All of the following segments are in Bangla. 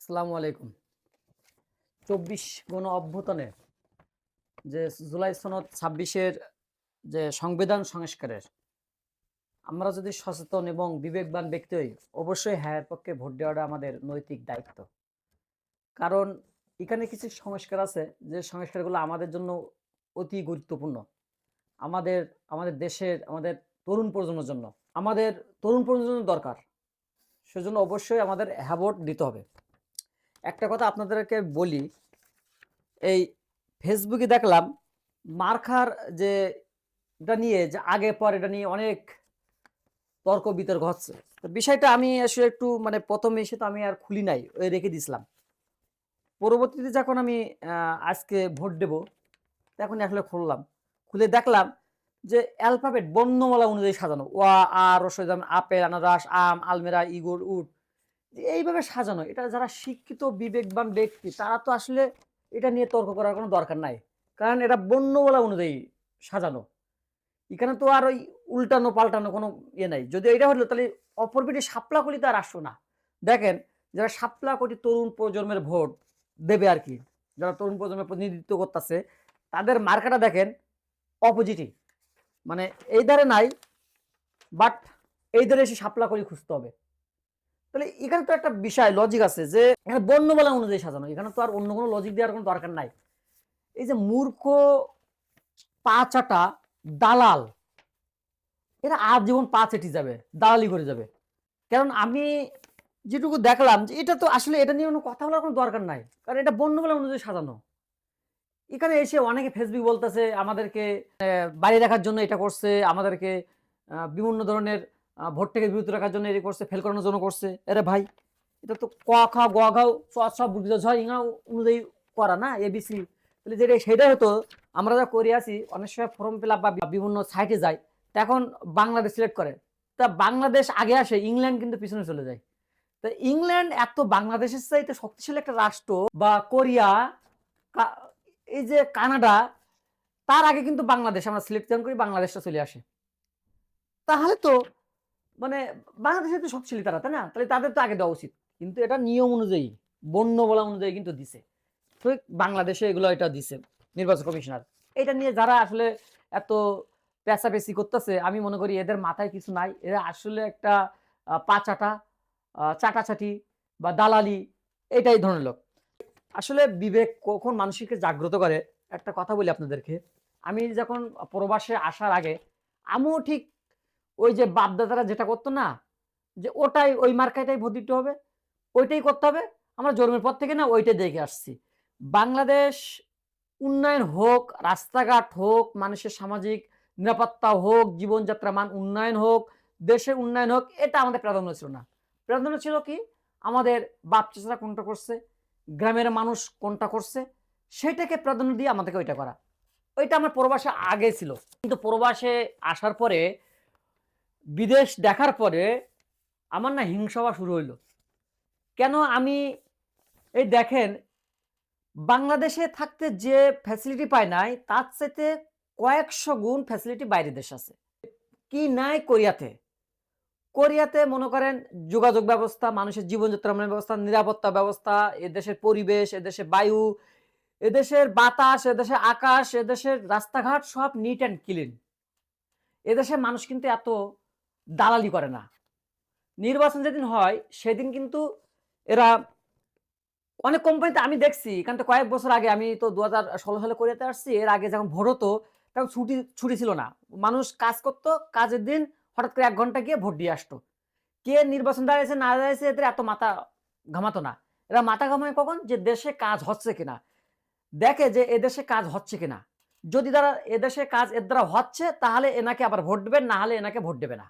আসসালামু আলাইকুম। চব্বিশ গণ অভ্যুত্থানে যে জুলাই সনদ ছাব্বিশের যে সংবিধান সংস্কারের, আমরা যদি সচেতন এবং বিবেকবান ব্যক্তি হই, অবশ্যই হ্যাঁ পক্ষে ভোট দেওয়াটা আমাদের নৈতিক দায়িত্ব। কারণ এখানে কিছু সংস্কার আছে যে সংস্কারগুলো আমাদের জন্য অতি গুরুত্বপূর্ণ। আমাদের আমাদের দেশের, আমাদের তরুণ প্রজন্মের জন্য। আমাদের তরুণ প্রজন্মের দরকার। সেজন্য অবশ্যই আমাদের হ্যাঁ ভোট দিতে হবে। একটা কথা আপনাদেরকে বলি, এই ফেসবুকে দেখলাম, মার্খার যে এটা নিয়ে, যে আগে পর এটা নিয়ে অনেক তর্ক বিতর্ক হচ্ছে। তো বিষয়টা আমি আসলে একটু মানে প্রথমে এসে তো আমি আর খুলি নাই, ওই রেখে দিছিলাম পরবর্তীতে যখন আমি আজকে ভোট দেব তখন আসলে খুললাম। খুলে দেখলাম যে অ্যালফাবেট বর্ণমালা অনুযায়ী সাজানো। ওয়া আর রসই আপেল, আনারস, আম, আলমেরা, ইগল, উট। এইভাবে সাজানো। এটা যারা শিক্ষিত, বিবেকবান ব্যক্তি, তারা তো আসলে এটা নিয়ে তর্ক করার কোনো দরকার নাই। কারণ এটা বর্ণমালা অনুযায়ী সাজানো। এখানে তো আর ওই উল্টানো, পাল্টানো কোনো ইয়ে নাই। যদি এটা হলো, তাহলে অপর পিঠে সাপলা কলি তো আর আসতো না। দেখেন, যারা সাপলা কোটি তরুণ প্রজন্মের ভোট দেবে আর কি, যারা তরুণ প্রজন্মের প্রতিনিধিত্ব করতেছে, তাদের মার্কাটা দেখেন অপোজিটই মানে এই ধারে নাই বাট এই ধারে এসে সাপলা কলি খুঁজতে হবে। তাহলে এখানে তো একটা বিষয় লজিক আছে যে এখানে বর্ণমালা অনুযায়ী সাজানো। এখানে তো আর অন্য কোনো লজিক দেওয়ার কোনো দরকার নাই। এই যে মূর্খ পা চাটা দালাল, এরা আজীবন পা চেটি যাবে, দালালি করে যাবে। কারণ আমি যেটুকু দেখলাম যে এটা তো আসলে এটা নিয়ে কোনো কথা বলার কোনো দরকার নাই, কারণ এটা বর্ণমালা অনুযায়ী সাজানো। এখানে এসে অনেকে ফেসবুক বলতেছে, আমাদেরকে বাড়িয়ে রাখার জন্য এটা করছে, আমাদেরকে বিভিন্ন ধরনের আহ, ভোট থেকে বিরত রাখার জন্য এটা করছে ফেল করানোর জন্য করছে। আরে ভাই এটা তো ক খা গ ঘাও চ সব বুঝতে ছয় ইঙা অনুযায়ী করা না এবিসি তাহলে যেটা সেটাই হতো আমরা যা করে আসি অনেক সময় ফর্ম ফিল আপ বা বিভিন্ন সাইটে যাই তখন বাংলাদেশ সিলেক্ট করে। তা বাংলাদেশ আগে আসে ইংল্যান্ড কিন্তু পিছনে চলে যায়। তা ইংল্যান্ড এত বাংলাদেশের চাইতে শক্তিশালী একটা রাষ্ট্র বা কোরিয়া এই যে কানাডা তার আগে কিন্তু বাংলাদেশ আমরা সিলেকশন করি বাংলাদেশটা চলে আসে। তাহলে তো মানে বাংলাদেশে তো শক্তিশালী তারা তাই না? তাহলে তাদের তো আগে দেওয়া উচিত। কিন্তু এটা নিয়ম অনুযায়ী বন্য বলা অনুযায়ী কিন্তু দিছে। ঠিক বাংলাদেশে এগুলো এটা দিছে নির্বাচন কমিশনার। এটা নিয়ে যারা আসলে এত পেঁচাপেচি করতেছে আমি মনে করি এদের মাথায় কিছু নাই। এরা আসলে একটা আহ, পা চাটা আহ, চাটাচাটি বা দালালি এটাই ধরনের লোক। আসলে বিবেক কখন মানুষকে জাগ্রত করে একটা কথা বলি আপনাদেরকে। আমি যখন প্রবাসে আসার আগে আমিও ঠিক ওই যে বাপদাদারা যেটা করতো না, যে ওটাই ওই মার্কাটাই ভোট দিতে হবে, ওইটাই করতে হবে, আমরা জন্মের পর থেকে না ওইটাই দেখে আসছি। বাংলাদেশ উন্নয়ন হোক, রাস্তাঘাট হোক, মানুষের সামাজিক নিরাপত্তা হোক জীবনযাত্রা মান উন্নয়ন হোক, দেশের উন্নয়ন হোক, এটা আমাদের প্রাধান্য ছিল না। প্রাধান্য ছিল কি? আমাদের বাপ চাচারা কোনটা করছে, গ্রামের মানুষ কোনটা করছে, সেটাকে প্রাধান্য দিয়ে আমাদেরকে ওইটা করা। ওইটা আমার প্রবাসে আগে ছিল। কিন্তু প্রবাসে আসার পরে বিদেশ দেখার পরে আমার না হিংসা শুরু হইল। কেন আমি এই দেখেন, বাংলাদেশে থাকতে যে ফ্যাসিলিটি পায় নাই, তার চাইতে কয়েকশো গুণ ফ্যাসিলিটি বাইরের দেশ আছে। কি নাই কোরিয়াতে? কোরিয়াতে মনে করেন যোগাযোগ ব্যবস্থা, মানুষের জীবনযাত্রা ব্যবস্থা, নিরাপত্তা ব্যবস্থা, এদেশের পরিবেশ, এদেশের বায়ু, এদেশের বাতাস, এদেশের আকাশ, এদেশের রাস্তাঘাট সব নিট অ্যান্ড ক্লিন এদেশের মানুষ কিন্তু এত দালালি করে না। নির্বাচন যেদিন হয়, সেদিন কিন্তু এরা অনেক কোম্পানিতে আমি দেখছি, কারণ তো কয়েক বছর আগে আমি তো দু হাজার ষোলো সালে কোরিয়াতে আসছি, এর আগে যখন ভোট হতো, তখন ছুটি ছুটি ছিল না। মানুষ কাজ করতো, কাজের দিন হঠাৎ করে এক ঘণ্টা গিয়ে ভোট দিয়ে আসতো। কে নির্বাচন দাঁড়িয়েছে না দাঁড়িয়েছে এদের এত মাথা ঘামাতো না। এরা মাথা ঘামায় কখন? যে দেশে কাজ হচ্ছে কিনা। দেখে যে এদেশে কাজ হচ্ছে কিনা। যদি তারা এদেশে কাজ এর দ্বারা হচ্ছে, তাহলে এনাকে আবার ভোট দেবে না হলে এনাকে ভোট দেবে না।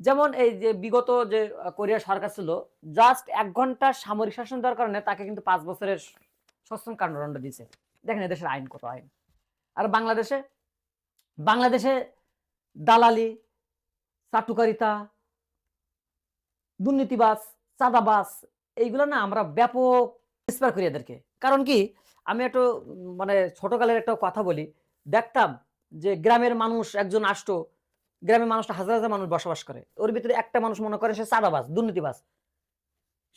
যেমন এই যে বিগত যে কোরিয়া সরকার ছিল জাস্ট এক ঘণ্টা সামরিক শাসন দেওয়ার কারণে তাকে কিন্তু পাঁচ বছরের সশ্রম কাণ্ডদণ্ড দিয়েছে। দেখেন এদেশের আইন কত আইন। আর বাংলাদেশে বাংলাদেশে দালালি, চাটুকারিতা দুর্নীতিবাস চাঁদাবাস এইগুলো না আমরা ব্যাপক ইন্সপায়ার করি এদেরকে। কারণ কি? আমি একটু মানে ছোটকালের একটা কথা বলি। দেখতাম যে গ্রামের মানুষ একজন আসতো গ্রামের মানুষটা হাজার হাজার মানুষ বসবাস করে। ওর ভিতরে একটা মানুষ মনে করে সে চাঁদাবাজ, দুর্নীতিবাজ।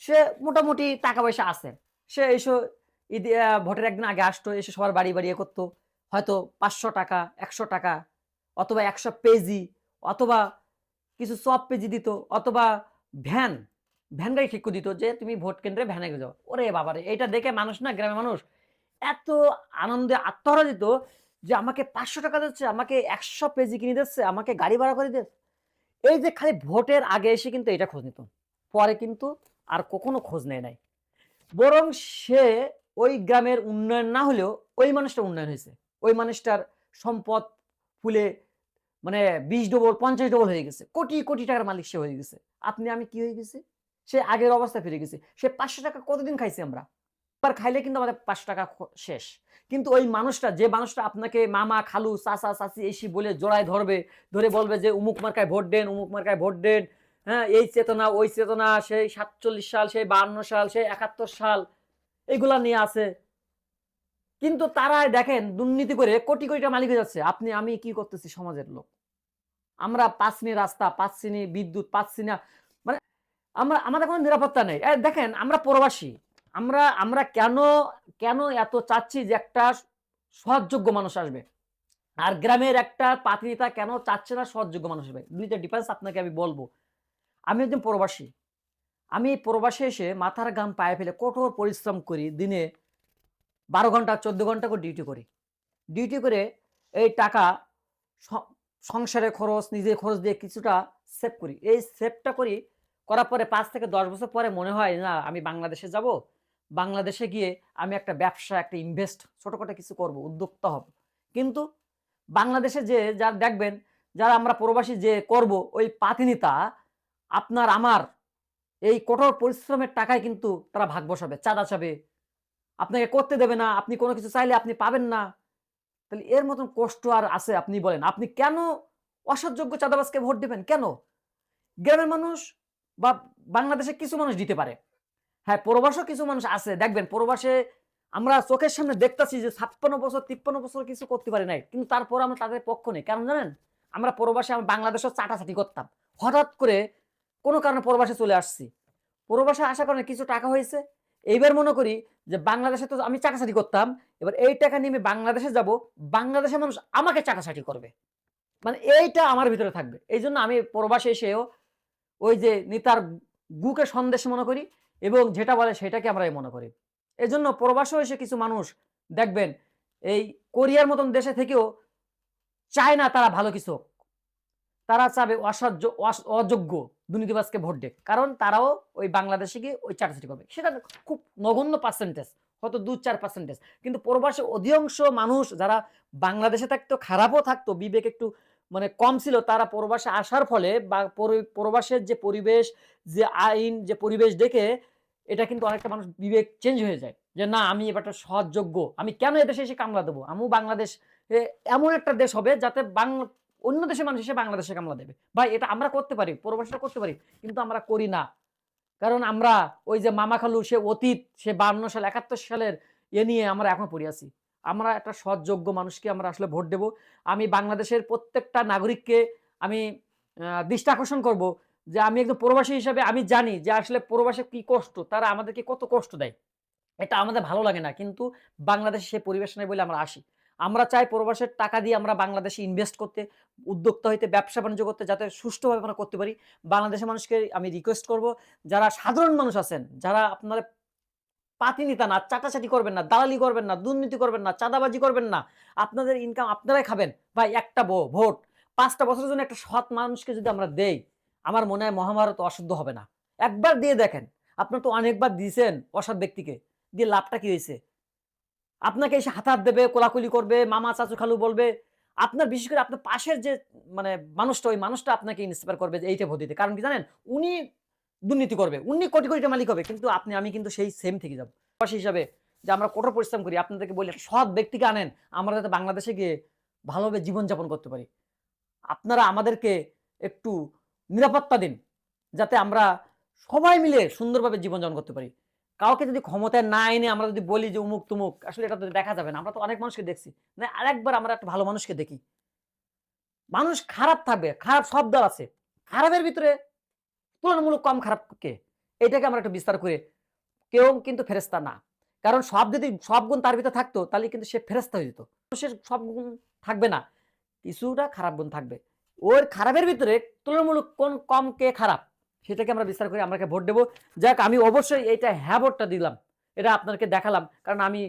সে মোটামুটি টাকা পয়সা আছে। সে এসে ঈদ ভোটের একদিন আগে আসতো, এসে সবার বাড়ি বাড়ি এ করতো। হয়তো পাঁচশো টাকা, একশো টাকা, অথবা একশো পেজি, অথবা কিছু সব পেজি দিত, অথবা ভ্যান ভ্যান গাড়ি ঠিক করে দিত যে তুমি ভোট কেন্দ্রে ভ্যানে যাও। ওরে বাবারে এটা দেখে মানুষ না, গ্রামের মানুষ এত আনন্দে আত্মহারা দিত যে আমাকে পাঁচশো টাকা দিচ্ছে, আমাকে একশো পেজি কিনে দিচ্ছে, আমাকে গাড়ি ভাড়া করে দিচ্ছে এই যে খালি ভোটের আগে এসে কিন্তু এটা খোঁজ নিত। পরে কিন্তু আর কখনো খোঁজ নেয় নাই। বরং সে ওই গ্রামের উন্নয়ন না হলেও ওই মানুষটা উন্নয়ন হয়েছে। ওই মানুষটার সম্পদ ফুলে মানে বিশ ডবল, পঞ্চাশ ডবল হয়ে গেছে। কোটি কোটি টাকার মালিক সে হয়ে গেছে। আপনি, আমি কি হয়ে গেছি? সে আগের অবস্থা ফিরে গেছে। সে পাঁচশো টাকা কতদিন খাইছি আমরা? এবার খাইলে কিন্তু আমাদের পাঁচশো টাকা শেষ। কিন্তু ওই মানুষটা, যে মানুষটা আপনাকে মামা, খালু, চাচা, চাচি এসি বলে জোড়ায় ধরবে, ধরে বলবে যে, উমুক মার্কায় ভোট দেন, উমুক মার্কায় ভোট দেন হ্যাঁ এই চেতনা, ওই চেতনা, সেই সাতচল্লিশ সাল, সেই বাহান্ন সাল, সেই একাত্তর সাল, এগুলা নিয়ে আছে। কিন্তু তারা দেখেন, দুর্নীতি করে কোটি কোটি মালিক হয়ে যাচ্ছে। আপনি, আমি কি করতেছি সমাজের লোক? আমরা পাঁচনি রাস্তা পাচ্ছিনি বিদ্যুৎ পাচ্ছি না মানে আমরা, আমাদের কোনো নিরাপত্তা নেই। দেখেন, আমরা প্রবাসী। আমরা আমরা কেন কেন এত চাচ্ছি যে একটা সৎযোগ্য মানুষ আসবে? আর গ্রামের একটা পাতিনিতা কেন চাচ্ছে না সৎযোগ্য মানুষ আসবে? দুইটা ডিফারেন্স আপনাকে আমি বলব। আমি একজন প্রবাসী। আমি প্রবাসে এসে মাথার গাম পায়ে ফেলে কঠোর পরিশ্রম করি, দিনে বারো ঘণ্টা, চোদ্দ ঘণ্টা করে ডিউটি করি। ডিউটি করে এই টাকা সংসারের খরচ, নিজের খরচ দিয়ে কিছুটা সেভ করি। এই সেভটা করি, করার পরে পাঁচ থেকে দশ বছর পরে মনে হয়, না, আমি বাংলাদেশে যাব। বাংলাদেশে গিয়ে আমি একটা ব্যবসা, একটা ইনভেস্ট ছোটোখাটো কিছু করব, উদ্যোক্তা হব। কিন্তু বাংলাদেশে যে যার দেখবেন, যারা আমরা প্রবাসী যে করব, ওই পাতিনিতা, আপনার, আমার এই কঠোর পরিশ্রমের টাকায় কিন্তু তারা ভাগ বসাবে, চাঁদা চাবে। আপনাকে করতে দেবে না, আপনি কোনো কিছু চাইলে আপনি পাবেন না। তাহলে এর মতন কষ্ট আর আছে, আপনি বলেন, আপনি কেন অসৎযোগ্য চাঁদাবাজকে ভোট দেবেন? কেন? গ্রামের মানুষ বা বাংলাদেশে কিছু মানুষ দিতে পারে। হ্যাঁ প্রবাসও কিছু মানুষ আছে, দেখবেন প্রবাসে আমরা চোখের সামনে দেখতাছি যে ছাপ্পান্ন বছর, তিপ্পান্ন বছর কিছু করতে পারি নাই, কিন্তু তারপর আমরা তাদের পক্ষ নেই। কেন জানেন, আমরা প্রবাসে আমরা বাংলাদেশও চাটাচাটি করতাম। হঠাৎ করে কোনো কারণে প্রবাসে চলে আসছি। প্রবাসে আসার কারণে কিছু টাকা হয়েছে। এইবার মনে করি যে বাংলাদেশে তো আমি চাটাচাটি করতাম, এবার এই টাকা নিয়ে আমি বাংলাদেশে যাব, বাংলাদেশের মানুষ আমাকে চাটাচাটি করবে। মানে এইটা আমার ভিতরে থাকবে। এই জন্য আমি প্রবাসে এসেও ওই যে নেতার গুকে সন্দেশ মনে করি এবং যেটা বলে সেটাকে আমরা মনে করি। এই জন্য প্রবাসেও এসে কিছু মানুষ দেখবেন, এই কোরিয়ার মতন দেশে থেকেও চায় না তারা ভালো কিছু তারা চাবে অসহ্য অস- অযোগ্য দুর্নীতিবাজকে ভোট দেখ কারণ তারাও ওই বাংলাদেশে গিয়ে ওই চাটাচাটি করবে সেটা খুব নগণ্য পার্সেন্টেজ হয়তো দু চার পার্সেন্টেজ কিন্তু প্রবাসে অধিকাংশ মানুষ যারা বাংলাদেশে থাকতো, খারাপও থাকতো, বিবেক একটু মানে কম ছিল, তারা প্রবাসে আসার ফলে বা পরি- প্রবাসের যে পরিবেশ, যে আইন, যে পরিবেশ দেখে এটা কিন্তু অনেকটা মানুষ বিবেক চেঞ্জ হয়ে যায়। যে না, আমি এবারটা সহযোগ্য আমি কেন এদেশে এসে কামলা দেবো? আমিও বাংলাদেশ এমন একটা দেশ হবে যাতে বাংলা অন্য দেশের মানুষ এসে বাংলাদেশে কামলা দেবে। ভাই, এটা আমরা করতে পারি, প্রবাসীরা করতে পারি, কিন্তু আমরা করি না। কারণ আমরা ওই যে মামা খালু, সে অতীত, সে বান্ন সাল, একাত্তর সালের এ নিয়ে আমরা এখন পড়ে আছি। আমরা একটা সৎযোগ্য মানুষকে আমরা আসলে ভোট দেব। আমি বাংলাদেশের প্রত্যেকটা নাগরিককে আমি দৃষ্টি আকর্ষণ করব যে আমি একজন প্রবাসী হিসাবে আমি জানি যে আসলে প্রবাসে কি কষ্ট, তারা আমাদেরকে কত কষ্ট দেয়। এটা আমাদের ভালো লাগে না, কিন্তু বাংলাদেশে সে পরিবেশ নেই বলে আমরা আসি। আমরা চাই প্রবাসের টাকা দিয়ে আমরা বাংলাদেশে ইনভেস্ট করতে, উদ্যোক্তা হইতে, ব্যবসা বাণিজ্য করতে যাতে সুষ্ঠুভাবে আমরা করতে পারি। বাংলাদেশের মানুষকে আমি রিকোয়েস্ট করব, যারা সাধারণ মানুষ আছেন, যারা আপনারা পাতিনিতা না, চাটাচাটি করবেন না, দালালি করবেন না, দুর্নীতি করবেন না, চাঁদাবাজি করবেন না। আপনাদের ইনকাম আপনারাই খাবেন। ভাই, একটা ভোট। পাঁচটা বছরের জন্য একটা সৎ মানুষকে যদি আমরা দেই, আমার মনে হয় মহাভারত অশুদ্ধ হবে না। একবার দিয়ে দেখেন, আপনার তো অনেকবার দিয়েছেন অসৎ ব্যক্তিকে। দিয়ে লাভটা কি হয়েছে? আপনাকে এসে হাত হাত দেবে, কোলাকুলি করবে, মামা চাচু খালু বলবে। আপনার বিশেষ করে আপনার পাশের যে মানে মানুষটা, ওই মানুষটা আপনাকে ইন্সপায়ার করবে যে এইটা ভোট দিতে। কারণ কি জানেন? উনি দুর্নীতি করবে। উনি কোটি কোটি মালিক হবে, কিন্তু আপনি, আমি কিন্তু সেই সেম থেকে যাব। পাশে হিসাবে যে আমরা কঠোর পরিশ্রম করি, আপনাদেরকে বলি, সৎ ব্যক্তিকে আনেন, আমরা যাতে বাংলাদেশে গিয়ে ভালোভাবে জীবনযাপন করতে পারি। আপনারা আমাদেরকে একটু নিরাপত্তা দিন, যাতে আমরা সবাই মিলে সুন্দরভাবে জীবনযাপন করতে পারি। কাউকে যদি ক্ষমতায় না এনে আমরা যদি বলি যে উমুক তুমুক, আসলে এটা তো দেখা যাবে না। আমরা তো অনেক মানুষকে দেখছি। না আরেকবার আমরা একটা ভালো মানুষকে দেখি। মানুষ খারাপ থাকবে, খারাপ সব দল আছে। খারাপের ভিতরে তুলনামূলক কম খারাপ কে? এটাকে আমরা একটু বিস্তার করে, কেউ কিন্তু ফেরেস্তা না। কারণ সব যদি, সব গুণ তার ভিতরে থাকতো, তাহলে কিন্তু সে ফেরেস্তা হয়ে যেত। মানুষের সব গুণ থাকবে না, কিছুটা খারাপ গুণ থাকবে। ওর খারাপের ভিতরে তুলনামূলক কোন কম কে খারাপ, সেটাকে আমরা বিস্তার করে, আমরা ভোট দেবো। যাক, আমি অবশ্যই এইটা হ্যাঁ ভোটটা দিলাম। এটা আপনাদেরকে দেখালাম, কারণ আমি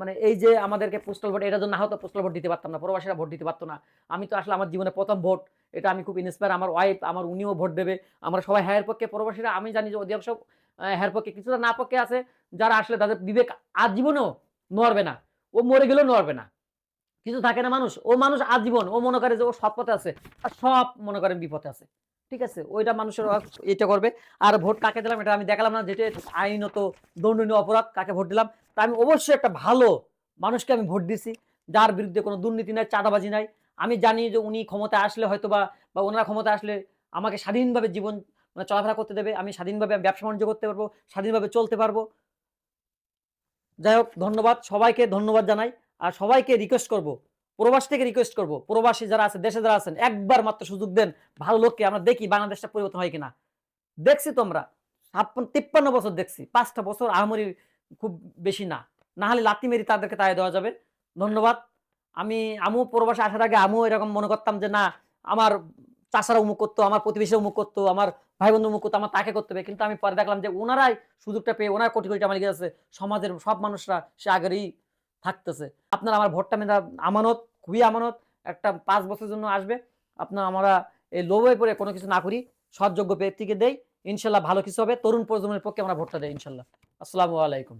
মানে এই যে আমাদেরকে পোস্টাল ভোট এটা যদি না হতো পোস্টাল ভোট দিতে পারতাম না, প্রবাসীরা ভোট দিতে পারতো না। আমি তো আসলে আমার জীবনে প্রথম ভোট এটা আমি খুব ইন্সপায়ার আমার ওয়াইফ আমার উনিও ভোট দেবে, আমরা সবাই হ্যায়ের পক্ষে প্রবাসীরা, আমি জানি যে অধিকাংশ হ্যার পক্ষে কিছুটা না পক্ষে আছে, যারা আসলে তাদের বিবেক আজীবনেও নড়বে না, ও মরে গেলেও নড়বে না। কিছু থাকে না মানুষ, ও মানুষ আজীবন, ও মনে করে যে ও সৎ পথে আছে, আর সব মনে করেন বিপথে আছে। ঠিক আছে? ওইটা মানুষের এটা করবে। আর ভোট কাকে দিলাম এটা আমি দেখালাম না, যেটা আইনত দণ্ডনীয় অপরাধ, কাকে ভোট দিলাম। তা আমি অবশ্যই একটা ভালো মানুষকে আমি ভোট দিছি, যার বিরুদ্ধে কোনো দুর্নীতি নাই, চাঁদাবাজি নাই। আমি জানি যে উনি ক্ষমতায় আসলে হয়তো বা বা ওনারা ক্ষমতায় আসলে আমাকে স্বাধীনভাবে জীবন মানে চলাফেরা করতে দেবে। আমি স্বাধীনভাবে ব্যবসা বাণিজ্য করতে পারব, স্বাধীনভাবে চলতে পারব। যাই হোক, ধন্যবাদ সবাইকে, ধন্যবাদ জানাই। আর সবাইকে রিকোয়েস্ট করব প্রবাস থেকে রিকোয়েস্ট করব। প্রবাসী যারা আছে, দেশে যারা আছেন, একবার মাত্র সুযোগ দেন, ভালো লোককে আমরা দেখি বাংলাদেশটা পরিবর্তন হয় কিনা। দেখছি তোমরা ছাপ্পান্ন তিপ্পান্ন বছর দেখছি, পাঁচটা বছর আহামরি খুব বেশি না। না হলে লাত্তি মেরি তাদেরকে তাই দেওয়া যাবে। ধন্যবাদ। আমি আমু প্রবাসে আসার আগে আমিও এরকম মনে করতাম যে, না, আমার চাষারা উমুক করতো, আমার প্রতিবেশী উমুক করতো, আমার ভাই বন্ধু উমুক করতো, আমার তাকে করতে হবে। কিন্তু আমি পরে দেখলাম যে, ওনারাই সুযোগটা পেয়ে, ওনার কোটি কোটি টাকা আছে, সমাজের সব মানুষরা সে আগেরই থাকতেছে। আপনার আমার ভোটটা মেধা আমানত, খুবই আমানত, একটা পাঁচ বছরের জন্য আসবে। আপনার আমরা এই লোভে পরে কোনো কিছু না করি, সৎযোগ্য ব্যক্তিকে দেই, ইনশাল্লাহ ভালো কিছু হবে, তরুণ প্রজন্মের পক্ষে আমরা ভোটটা দেই, ইনশাল্লাহ। আসসালামু আলাইকুম।